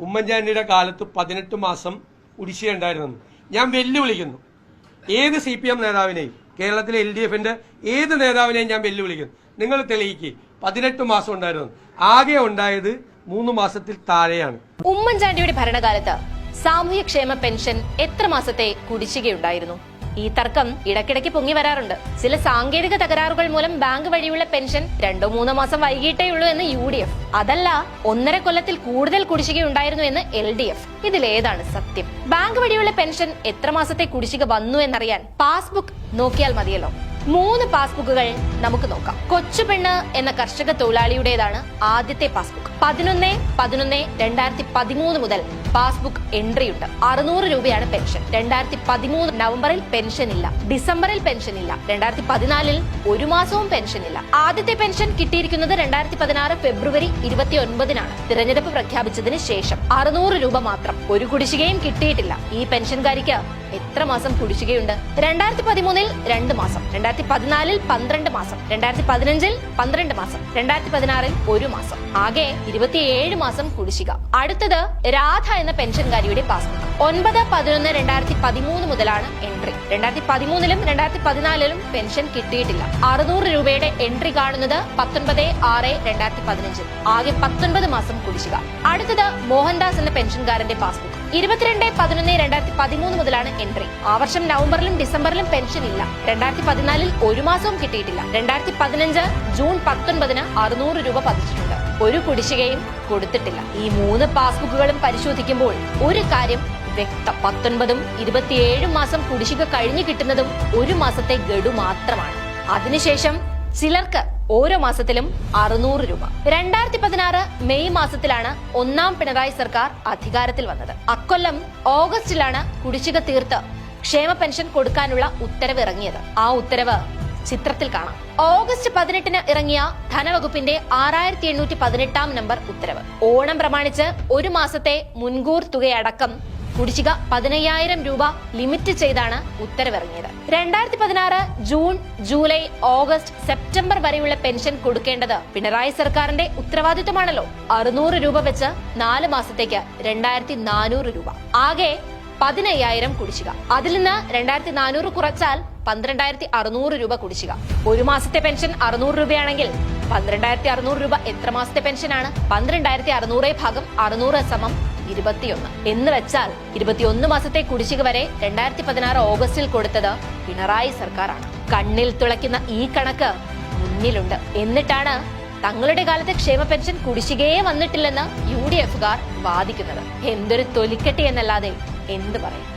ഉമ്മൻചാണ്ടിയുടെ കാലത്ത് പതിനെട്ട് മാസം കുടിശ്ശിക ഉണ്ടായിരുന്നു ഞാൻ വെല്ലുവിളിക്കുന്നു. ഏത് സി പി എം നേതാവിനെയും കേരളത്തിലെ എൽ ഡി എഫിന്റെ ഏത് നേതാവിനെയും ഞാൻ വെല്ലുവിളിക്കുന്നു. നിങ്ങൾ തെളിയിക്ക്. പതിനെട്ട് മാസം ഉണ്ടായിരുന്നു. ആകെ ഉണ്ടായത് മൂന്ന് മാസത്തിൽ താഴെയാണ്. ഉമ്മൻചാണ്ടിയുടെ ഭരണകാലത്ത് സാമൂഹ്യക്ഷേമ പെൻഷൻ എത്ര മാസത്തെ കുടിശ്ശികയുണ്ടായിരുന്നു? ഈ തർക്കം ഇടയ്ക്കിടയ്ക്ക് പൊങ്ങി വരാറുണ്ട്. ചില സാങ്കേതിക തകരാറുകൾ മൂലം ബാങ്ക് വഴിയുള്ള പെൻഷൻ രണ്ടോ മൂന്നോ മാസം വൈകിട്ടേ ഉള്ളൂ എന്ന് യു ഡി എഫ്. അതല്ല ഒന്നര കൊല്ലത്തിൽ കൂടുതൽ കുടിശ്ശിക ഉണ്ടായിരുന്നു എന്ന് എൽ ഡി എഫ്. ഇതിലേതാണ് സത്യം? ബാങ്ക് വഴിയുള്ള പെൻഷൻ എത്ര മാസത്തെ കുടിശ്ശിക വന്നു എന്നറിയാൻ പാസ്ബുക്ക് നോക്കിയാൽ മതിയല്ലോ. മൂന്ന് പാസ്ബുക്കുകൾ നമുക്ക് നോക്കാം. കൊച്ചുപെണ്ണ് എന്ന കർഷക തൊഴിലാളിയുടേതാണ് ആദ്യത്തെ പാസ്ബുക്ക്. പതിനൊന്ന് പതിനൊന്ന് രണ്ടായിരത്തി പതിമൂന്ന് മുതൽ പാസ്ബുക്ക് എൻട്രി ഉണ്ട് അറുന്നൂറ് രൂപയാണ് പെൻഷൻ. രണ്ടായിരത്തി പതിമൂന്ന് നവംബറിൽ പെൻഷൻ ഇല്ല ഡിസംബറിൽ പെൻഷൻ ഇല്ല രണ്ടായിരത്തി പതിനാലിൽ ഒരു മാസവും പെൻഷൻ ഇല്ല ആദ്യത്തെ പെൻഷൻ കിട്ടിയിരിക്കുന്നത് രണ്ടായിരത്തി പതിനാറ് ഫെബ്രുവരി ഇരുപത്തി ഒൻപതിനാണ് തിരഞ്ഞെടുപ്പ് പ്രഖ്യാപിച്ചതിന് ശേഷം അറുന്നൂറ് രൂപ മാത്രം ഒരു കുടിശ്ശികയും കിട്ടിയിട്ടില്ല. ഈ പെൻഷൻകാരിക്ക് എത്ര മാസം കുടിശ്ശികയുണ്ട്? രണ്ടായിരത്തി പതിമൂന്നിൽ രണ്ട് മാസം. രണ്ടായിരത്തി പതിനാലിൽ പന്ത്രണ്ട് മാസം. രണ്ടായിരത്തി പതിനഞ്ചിൽ പന്ത്രണ്ട് മാസം. രണ്ടായിരത്തി പതിനാറിൽ ഒരു മാസം. ആകെ ഇരുപത്തിയേഴ് മാസം കുടിശ്ശിക. അടുത്തത് രാധ എന്ന പെൻഷൻകാരിയുടെ പാസ്ബുക്ക്. ഒൻപത് പതിനൊന്ന് രണ്ടായിരത്തി പതിമൂന്ന് മുതലാണ് എൻട്രി. രണ്ടായിരത്തി പതിമൂന്നിലും രണ്ടായിരത്തി പതിനാലിലും പെൻഷൻ കിട്ടിയിട്ടില്ല. അറുന്നൂറ് രൂപയുടെ എൻട്രി കാണുന്നത് പത്തൊൻപത് ആറ് രണ്ടായിരത്തി പതിനഞ്ചിൽ ആകെ പത്തൊൻപത് മാസം കുടിശ്ശിക. അടുത്തത് മോഹൻദാസ് എന്ന പെൻഷൻകാരന്റെ പാസ്ബുക്ക്. ഇരുപത്തിരണ്ട് പതിനൊന്ന് രണ്ടായിരത്തി പതിമൂന്ന് മുതലാണ് എൻട്രി. ആ വർഷം നവംബറിലും ഡിസംബറിലും പെൻഷൻ ഇല്ല രണ്ടായിരത്തി പതിനാലിൽ ഒരു മാസവും കിട്ടിയിട്ടില്ല. രണ്ടായിരത്തി പതിനഞ്ച് ജൂൺ പത്തൊൻപതിന് അറുന്നൂറ് രൂപ പതിച്ചിട്ടുണ്ട്. ഒരു കുടിശ്ശികയും കൊടുത്തിട്ടില്ല. ഈ മൂന്ന് പാസ്ബുക്കുകളും പരിശോധിക്കുമ്പോൾ ഒരു കാര്യം വ്യക്തം. പത്തൊൻപതും ഇരുപത്തിയേഴും മാസം കുടിശ്ശിക കഴിഞ്ഞു കിട്ടുന്നതും ഒരു മാസത്തെ ഗഡു മാത്രമാണ്. അതിനുശേഷം ചിലർക്ക് ഓരോ മാസത്തിലും അറുന്നൂറ് രൂപ. രണ്ടായിരത്തി പതിനാറ് മെയ് മാസത്തിലാണ് ഒന്നാം പിണറായി സർക്കാർ അധികാരത്തിൽ വന്നത്. അക്കൊല്ലം ഓഗസ്റ്റിലാണ് കുടിശ്ശിക തീർത്ത് ക്ഷേമ പെൻഷൻ കൊടുക്കാനുള്ള ഉത്തരവ് ഇറങ്ങിയത് ആ ഉത്തരവ് ചിത്രത്തിൽ കാണാം. ഓഗസ്റ്റ് പതിനെട്ടിന് ഇറങ്ങിയ ധനവകുപ്പിന്റെ ആറായിരത്തി എണ്ണൂറ്റി പതിനെട്ടാം നമ്പർ ഉത്തരവ്. ഓണം പ്രമാണിച്ച് ഒരു മാസത്തെ മുൻകൂർ തുകയടക്കം കുടിശ്ശിക പതിനയ്യായിരം രൂപ ലിമിറ്റ് ചെയ്താണ് ഉത്തരവിറങ്ങിയത്. രണ്ടായിരത്തി പതിനാറ് ജൂൺ ജൂലൈ ഓഗസ്റ്റ് സെപ്റ്റംബർ വരെയുള്ള പെൻഷൻ കൊടുക്കേണ്ടത് പിണറായി സർക്കാരിന്റെ ഉത്തരവാദിത്വമാണല്ലോ. അറുന്നൂറ് രൂപ വെച്ച് നാല് മാസത്തേക്ക് രണ്ടായിരത്തി നാനൂറ് രൂപ. ആകെ പതിനയ്യായിരം കുടിശ്ശിക. അതിൽ നിന്ന് രണ്ടായിരത്തി നാനൂറ് കുറച്ചാൽ പന്ത്രണ്ടായിരത്തി അറുന്നൂറ് രൂപ കുടിശ്ശിക. ഒരു മാസത്തെ പെൻഷൻ അറുന്നൂറ് രൂപയാണെങ്കിൽ പന്ത്രണ്ടായിരത്തി അറുന്നൂറ് രൂപ എത്ര മാസത്തെ പെൻഷനാണ്? പന്ത്രണ്ടായിരത്തി അറുന്നൂറ് ഭാഗം അറുന്നൂറ് സമം ഇരുപത്തിയൊന്ന്. എന്ന് വെച്ചാൽ ഇരുപത്തിയൊന്ന് മാസത്തെ കുടിശ്ശിക വരെ രണ്ടായിരത്തി പതിനാറ് ഓഗസ്റ്റിൽ കൊടുത്തത് പിണറായി സർക്കാരാണ്. കണ്ണിൽ തുളയ്ക്കുന്ന ഈ കണക്ക് മുന്നിലുണ്ട്. എന്നിട്ടാണ് തങ്ങളുടെ കാലത്ത് ക്ഷേമ പെൻഷൻ കുടിശ്ശികയെ വന്നിട്ടില്ലെന്ന് യു ഡി എഫുകാർ വാദിക്കുന്നത്. എന്തൊരു തൊലിക്കെട്ടി എന്നല്ലാതെ എന്ത് പറയും?